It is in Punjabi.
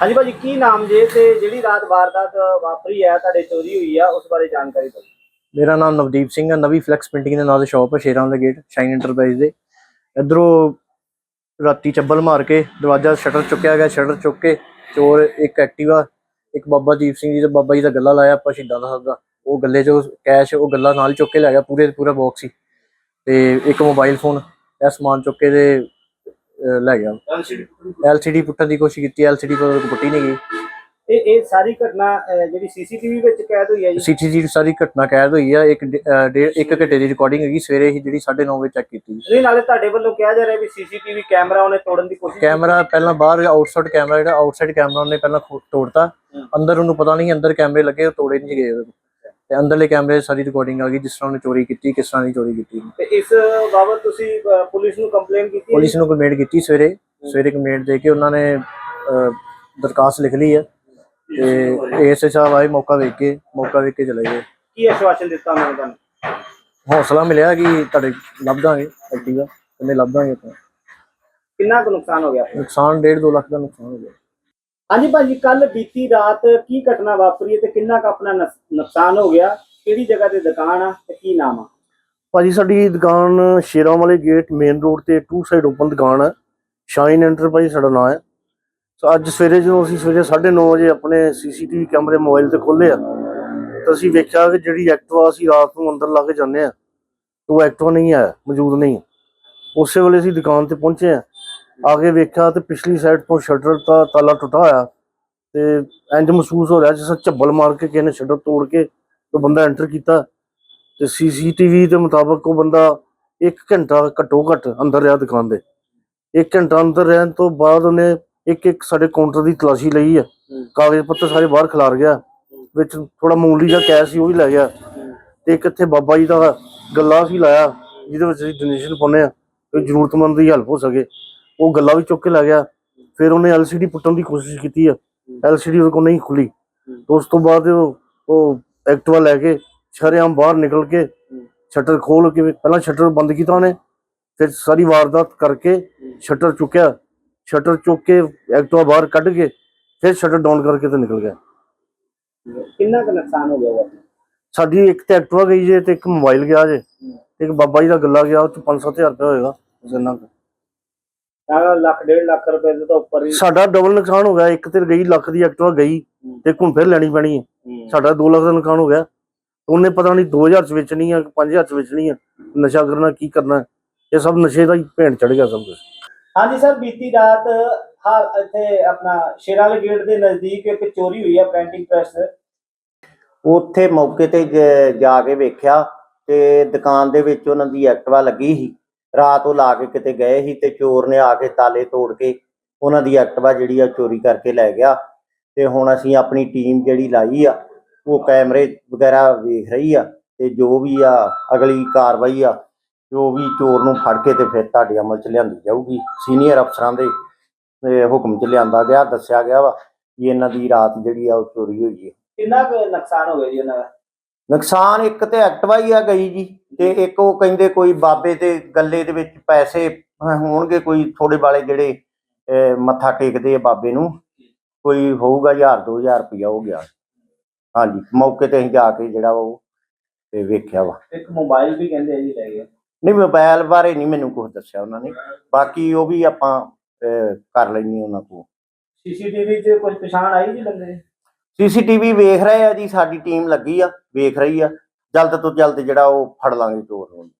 ਹਾਂਜੀ ਭਾਜੀ, ਕੀ ਨਾਮ ਜੇ ਤੇ ਜਿਹੜੀ ਰਾਤ ਵਾਰਦਾਤ ਵਾਪਰੀ ਹੈ ਤੁਹਾਡੇ ਚੋਰੀ ਹੋਈ ਆ, ਉਸ ਬਾਰੇ ਜਾਣਕਾਰੀ ਦਿਓ। ਮੇਰਾ ਨਾਮ ਨਵਦੀਪ ਸਿੰਘ ਹੈ ਨਵੀਂ ਫਲੈਕਸ ਪ੍ਰਿੰਟਿੰਗ ਦੇ ਨਾਂ ਦੇ ਸ਼ਾਪ ਹੈ ਸ਼ੇਰਾਂ ਵਾਲਾ ਗੇਟ, ਸ਼ਾਈਨ ਐਂਟਰਪ੍ਰਾਈਜ਼ ਦੇ। ਇਧਰੋਂ ਰਾਤੀ ਚੱਬਲ ਮਾਰ ਕੇ ਦਰਵਾਜ਼ਾ ਸ਼ਟਰ ਚੁੱਕਿਆ ਗਿਆ, ਸ਼ਟਰ ਚੁੱਕ ਕੇ ਚੋਰ ਇੱਕ ਐਕਟਿਵਾ ਇੱਕ ਬਾਬਾ ਦੀਪ ਸਿੰਘ ਜੀ ਦਾ ਬਾਬਾ ਜੀ ਦਾ ਗੱਲਾ ਲਾਇਆ ਆਪਾਂ ਸ਼ਹੀਦਾਂ ਦਾ ਸਾਹਿਬ ਦਾ। ਉਹ ਗੱਲੇ 'ਚੋਂ ਕੈਸ਼ ਉਹ ਗੱਲਾ ਨਾਲ ਚੁੱਕ ਕੇ ਲੈ ਗਿਆ, ਪੂਰੇ ਪੂਰਾ ਬਾਕਸ ਹੀ। ਤੇ ਇੱਕ ਮੋਬਾਈਲ ਫੋਨ ਇਹ ਸਮਾਨ ਚੁੱਕ ਕੇ ਤੇ ਲੈ ਗਿਆ। ਐਲਸੀਡੀ ਪੁੱਟਣ ਦੀ ਕੋਸ਼ਿਸ਼ ਕੀਤੀ ਐਲਸੀਡੀ ਪਰ ਪੁੱਟੀ ਨਹੀਂ ਗਈ। ਇਹ ਇਹ ਸਾਰੀ ਘਟਨਾ ਜਿਹੜੀ ਸੀਸੀਟੀਵੀ ਵਿੱਚ ਕੈਦ ਹੋਈ ਹੈ ਜੀ? ਸੀਟੀਜੀ ਸਾਰੀ ਘਟਨਾ ਕੈਦ ਹੋਈ ਆ ਇੱਕ ਇੱਕ ਘੰਟੇ ਦੀ ਰਿਕਾਰਡਿੰਗ ਹੈਗੀ ਸਵੇਰੇ ਹੀ ਜਿਹੜੀ 9:30 ਵਜੇ ਚੈੱਕ ਕੀਤੀ ਨਹੀਂ ਨਾਲੇ ਤੁਹਾਡੇ ਵੱਲੋਂ ਕਿਹਾ ਜਾ ਰਿਹਾ ਵੀ ਸੀਸੀਟੀਵੀ ਕੈਮਰਾ ਉਹਨੇ ਤੋੜਨ ਦੀ ਕੋਸ਼ਿਸ਼ ਕੈਮਰਾ ਪਹਿਲਾਂ ਬਾਹਰ ਆਊਟਸਾਈਡ ਕੈਮਰਾ ਜਿਹੜਾ ਆਊਟਸਾਈਡ ਕੈਮਰਾ ਉਹਨੇ ਪਹਿਲਾਂ ਤੋੜਤਾ। ਅੰਦਰ ਉਹਨੂੰ ਪਤਾ ਨਹੀਂ ਅੰਦਰ ਕੈਮਰੇ ਲੱਗੇ ਉਹ ਤੋੜੇ ਨਹੀਂ ਗਏ ਤੋਂ। ਅੰਦਰਲੇ ਕੈਮਰੇ ਸਾਰੀ ਰਿਕਾਰਡਿੰਗ ਆ ਗਈ ਜਿਸ ਤਰ੍ਹਾਂ ਉਹਨੇ ਚੋਰੀ ਕੀਤੀ ਕਿਸ ਤਰ੍ਹਾਂ ਦੀ ਚੋਰੀ ਕੀਤੀ। ਤੇ ਇਸ ਬਾਬਤ ਤੁਸੀਂ ਪੁਲਿਸ ਨੂੰ ਕੰਪਲੇਨ ਕੀਤੀ ਪੁਲਿਸ ਨੂੰ ਕੰਪਲੇਂਟ ਕੀਤੀ ਸਵੇਰੇ। ਸਵੇਰੇ ਕੰਪਲੇਂਟ ਦੇ ਕੇ ਉਹਨਾਂ ਨੇ ਦਰਖਾਸਤ ਲਿਖ ਲਈ ਹੈ ਤੇ ਏਐਸਏ ਸਾਹਿਬ ਆਏ ਮੌਕਾ ਵੇਖ ਕੇ ਮੌਕਾ ਵੇਖ ਕੇ ਚਲੇ ਗਏ। ਕੀ ਆਸ਼ਵਾਸਨ ਦਿੱਤਾ ਉਹਨਾਂ ਨੇ ਤੁਹਾਨੂੰ? ਹੌਸਲਾ ਮਿਲਿਆ ਕਿ ਤੁਹਾਡੇ ਲੱਭ ਦਾਂਗੇ ਐਕਟਿਵਾ। ਕਿੰਨੇ ਲੱਭ ਦਾਂਗੇ ਆਪਾਂ। ਕਿੰਨਾ ਕੁ ਨੁਕਸਾਨ ਹੋ ਗਿਆ? ਨੁਕਸਾਨ 1.5 2 ਲੱਖ ਦਾ ਨੁਕਸਾਨ ਹੋ ਗਿਆ। ਹਾਂਜੀ ਭਾਜੀ ਕੱਲ ਬੀਤੀ ਰਾਤ ਕੀ ਘਟਨਾ ਵਾਪਰੀ ਹੈ ਤੇ ਕਿੰਨਾ ਕੁ ਆਪਣਾ ਨੁਕ- ਨੁਕਸਾਨ ਹੋ ਗਿਆ? ਕਿਹੜੀ ਜਗ੍ਹਾ ਤੇ ਦੁਕਾਨ ਆ ਤੇ ਕੀ ਨਾਮ ਆ? ਭਾਜੀ, ਸਾਡੀ ਦੁਕਾਨ ਸ਼ੇਰਾਂ ਵਾਲੇ ਗੇਟ ਮੇਨ ਰੋਡ ਤੇ ਟੂ ਸਾਈਡ ਓਪਨ ਦੁਕਾਨ ਹੈ ਸ਼ਾਈਨ ਐਂਟਰਪ੍ਰਾਈਜ਼ ਸਾਡਾ ਨਾਮ ਹੈ ਸੋ ਅੱਜ ਸਵੇਰੇ ਜਦੋਂ ਅਸੀਂ ਸਵੇਰੇ 9:30 ਵਜੇ ਆਪਣੇ ਸੀਸੀਟੀਵੀ ਕੈਮਰੇ ਮੋਬਾਈਲ ਤੇ ਖੋਲ੍ਹੇ ਆ, ਤਾਂ ਅਸੀਂ ਵੇਖਿਆ ਕਿ ਜਿਹੜੀ ਐਕਟਿਵਾ ਅਸੀਂ ਰਾਤ ਨੂੰ ਅੰਦਰ ਲਾ ਕੇ ਜਾਂਦੇ ਆ, ਉਹ ਐਕਟਿਵਾ ਨਹੀਂ ਹੈ ਮੌਜੂਦ ਨਹੀਂ ਉਸੇ ਵੇਲੇ ਅਸੀਂ ਦੁਕਾਨ ਤੇ ਪਹੁੰਚੇ ਆ। ਆ ਕੇ ਵੇਖਿਆ ਤੇ ਪਿਛਲੀ ਸਾਈਡ ਤੋਂ ਸ਼ਟਰ ਦਾ ਤਾਲਾ ਟੁੱਟਾ ਹੋਇਆ ਤੇ ਇੰਜ ਮਹਿਸੂਸ ਹੋ ਰਿਹਾ ਜਿਵੇਂ ਝੱਬਲ ਮਾਰ ਕੇ ਕਿਸੇ ਨੇ ਸ਼ਟਰ ਤੋੜ ਕੇ ਉਹ ਬੰਦਾ ਐਂਟਰ ਕੀਤਾ ਤੇ ਸੀਸੀਟੀਵੀ ਦੇ ਮੁਤਾਬਕ ਉਹ ਬੰਦਾ 1 ਘੰਟਾ ਘੱਟੋ ਘੱਟ ਅੰਦਰ ਰਿਹਾ ਦੁਕਾਨ ਦੇ। 1 ਘੰਟਾ ਅੰਦਰ ਰਹਿਣ ਤੋਂ ਬਾਅਦ ਉਹਨੇ ਇੱਕ ਇੱਕ ਸਾਡੇ ਕਾਊਂਟਰ ਦੀ ਤਲਾਸ਼ੀ ਲਈ ਆ। ਕਾਗਜ਼ ਪੱਤਰ ਸਾਰੇ ਬਾਹਰ ਖਿਲਾਰ ਗਿਆ ਵਿੱਚ ਥੋੜਾ ਮਾਮੂਲੀ ਜਿਹਾ ਕੈਸ਼ ਸੀ ਉਹ ਵੀ ਲੈ ਗਿਆ। ਤੇ ਇੱਕ ਇੱਥੇ ਬਾਬਾ ਜੀ ਦਾ ਗੱਲਾ ਸੀ ਲਾਇਆ ਜਿਹਦੇ ਵਿੱਚ ਅਸੀਂ ਡੋਨੇਸ਼ਨ ਪਾਉਂਦੇ ਆ ਕੋਈ ਜ਼ਰੂਰਤਮੰਦ ਦੀ ਹੈਲਪ ਹੋ ਸਕੇ। ਉਹ ਗੱਲਾ ਵੀ ਚੁੱਕ ਕੇ ਲੈ ਗਿਆ। ਫਿਰ ਉਹਨੇ ਐਲਸੀਡੀ ਪੁੱਟਣ ਦੀ ਕੋਸ਼ਿਸ਼ ਕੀਤੀ ਆ। ਐਲਸੀਡੀ ਉਹਦੇ ਕੋਲ ਨਹੀਂ ਖੁੱਲੀ। ਉਸ ਤੋਂ ਬਾਅਦ ਉਹ ਐਕਟਿਵਾ ਲੈ ਕੇ ਸ਼ਰੇਆਮ ਬਾਹਰ ਨਿਕਲ ਕੇ ਸ਼ਟਰ ਖੋਲ ਕੇ ਪਹਿਲਾਂ ਸ਼ਟਰ ਬੰਦ ਕੀਤਾ ਉਹਨੇ। ਫਿਰ ਸਾਰੀ ਵਾਰਦਾਤ ਕਰਕੇ ਸ਼ਟਰ ਚੁੱਕਿਆ। ਸ਼ਟਰ ਚੁੱਕ ਕੇ ਐਕਟਿਵਾ ਬਾਹਰ ਕੱਢ ਕੇ ਫਿਰ ਸ਼ਟਰ ਡਾਊਨ ਕਰਕੇ ਤੇ ਨਿਕਲ ਗਿਆ। ਕਿੰਨਾ ਕੁ ਨੁਕਸਾਨ ਹੋ ਗਿਆ ਸਾਡੀ ਇੱਕ ਤੇ ਐਕਟਿਵਾ ਗਈ ਜੇ ਤੇ ਇੱਕ ਮੋਬਾਈਲ ਗਿਆ ਜੇ। ਤੇ ਇੱਕ ਬਾਬਾ ਜੀ ਦਾ ਗੱਲਾ ਗਿਆ ਉਹ ਚ 5-7000 ਰੁਪਏ ਹੋਏਗਾ। ਜਿੰਨਾ ਕੁ। ਤਾਂ ਲੱਖ ਡੇਢ ਲੱਖ ਰੁਪਏ ਦੇ ਤਾਂ ਉੱਪਰ ਹੀ ਸਾਡਾ ਡਬਲ ਨੁਕਸਾਨ ਹੋ ਗਿਆ। ਇੱਕ ਤੇ ਗਈ ਲੱਖ ਦੀ ਐਕਟਿਵਾ ਗਈ ਤੇ ਹੁਣ ਫਿਰ ਲੈਣੀ ਪੈਣੀ ਹੈ। ਸਾਡਾ 2 ਲੱਖ ਦਾ ਨੁਕਸਾਨ ਹੋ ਗਿਆ। ਉਹਨੇ ਪਤਾ ਨਹੀਂ 2000 ਚ ਵੇਚਣੀ ਆ 5000 ਚ ਵੇਚਣੀ ਆ। ਨਸ਼ਾ ਕਰਨਾ ਕੀ ਕਰਨਾ? ਇਹ ਸਭ ਨਸ਼ੇ ਦਾ ਹੀ ਭੇਂਟ ਚੜ ਗਿਆ ਸਭ ਕੁਝ ਹਾਂਜੀ ਸਰ ਬੀਤੀ ਰਾਤ ਹਾਂ ਇੱਥੇ ਆਪਣਾ ਸ਼ੇਰਾਲੇ ਗੇਟ ਦੇ ਨਜ਼ਦੀਕ ਇੱਕ ਚੋਰੀ ਹੋਈ ਹੈ ਪ੍ਰਿੰਟਿੰਗ ਪ੍ਰੈਸ। ਉੱਥੇ ਮੌਕੇ ਤੇ ਜ- ਜਾ ਕੇ ਵੇਖਿਆ ਤੇ ਦੁਕਾਨ ਦੇ ਵਿੱਚ ਉਹਨਾਂ ਦੀ ਐਕਟਿਵਾ ਲੱਗੀ ਸੀ। ਰਾਤ ਉਹ ਲਾ ਕੇ ਕਿਤੇ ਗਏ ਸੀ ਤੇ ਚੋਰ ਨੇ ਆ ਕੇ ਤਾਲੇ ਤੋੜ ਕੇ ਉਹਨਾਂ ਦੀ ਐਕਟਿਵਾ ਜਿਹੜੀ ਆ ਚੋਰੀ ਕਰਕੇ ਲੈ ਗਿਆ ਤੇ ਹੁਣ ਅਸੀਂ ਆਪਣੀ ਟੀਮ ਜਿਹੜੀ ਲਾਈ ਆ ਉਹ ਕੈਮਰੇ ਵਗੈਰਾ ਵੇਖ ਰਹੀ ਆ ਤੇ ਜੋ ਵੀ ਆ ਅਗਲੀ ਕਾਰਵਾਈ ਆ ਜੋ ਵੀ ਚੋਰ ਨੂੰ ਫੜ ਕੇ ਤੇ ਫਿਰ ਤੁਹਾਡੇ ਅਮਲ ਚ ਲਿਆਂਦੀ ਜਾਊਗੀ। ਸੀਨੀਅਰ ਅਫਸਰਾਂ ਦੇ ਹੁਕਮ ਚ ਲਿਆਂਦਾ ਗਿਆ ਦੱਸਿਆ ਗਿਆ ਵਾ ਕਿ ਇਹਨਾਂ ਦੀ ਰਾਤ ਜਿਹੜੀ ਆ ਉਹ ਚੋਰੀ ਹੋਈ ਹੈ ਕਿੰਨਾ ਕੁ ਨੁਕਸਾਨ ਹੋ ਗਿਆ ਜੀ ਉਹਨਾਂ ਦਾ? ਨੁਕਸਾਨ ਇੱਕ ਤੇ ਐਕਟਿਵਾ ਹੀ ਆ ਗਈ ਜੀ। ਤੇ ਇੱਕ ਉਹ ਕਹਿੰਦੇ ਕੋਈ ਬਾਬੇ ਦੇ ਗੱਲੇ ਦੇ ਵਿੱਚ ਪੈਸੇ ਹੋਣਗੇ ਕੋਈ ਥੋੜੇ ਵਾਲੇ ਜਿਹੜੇ ਮੱਥਾ ਟੇਕਦੇ ਆ ਬਾਬੇ ਨੂੰ ਕੋਈ ਹੋਊਗਾ 1000 2000 ਰੁਪਇਆ ਹੋ ਗਿਆ। ਹਾਂਜੀ ਮੌਕੇ ਤੇ ਅਸੀਂ ਜਾ ਕੇ ਜਿਹੜਾ ਉਹ ਤੇ ਵੇਖਿਆ ਵਾ। ਇੱਕ ਮੋਬਾਈਲ ਵੀ ਕਹਿੰਦੇ ਆ ਜੀ ਲੈ ਗਏ। ਨਹੀਂ ਮੋਬਾਈਲ ਬਾਰੇ ਨਹੀਂ ਮੈਨੂੰ ਕੁਝ ਦੱਸਿਆ ਉਹਨਾਂ ਨੇ। ਬਾਕੀ ਉਹ ਵੀ ਆਪਾਂ ਕਰ ਲੈਣੀ ਉਹਨਾਂ ਕੋਲ। ਸੀਸੀਟੀਵੀ 'ਚ ਕੁਝ ਪਛਾਣ ਆਈ ਜੀ ਬੰਦੇ? ਸੀਸੀਟੀਵੀ ਵੇਖ ਰਹੇ ਆ ਜੀ ਸਾਡੀ ਟੀਮ ਲੱਗੀ ਆ ਵੇਖ ਰਹੀ ਆ। ਜਲਦ ਤੋਂ ਜਲਦ ਜਿਹੜਾ ਉਹ ਫੜ ਲਾਂਗੇ ਚੋਰ ਨੂੰ।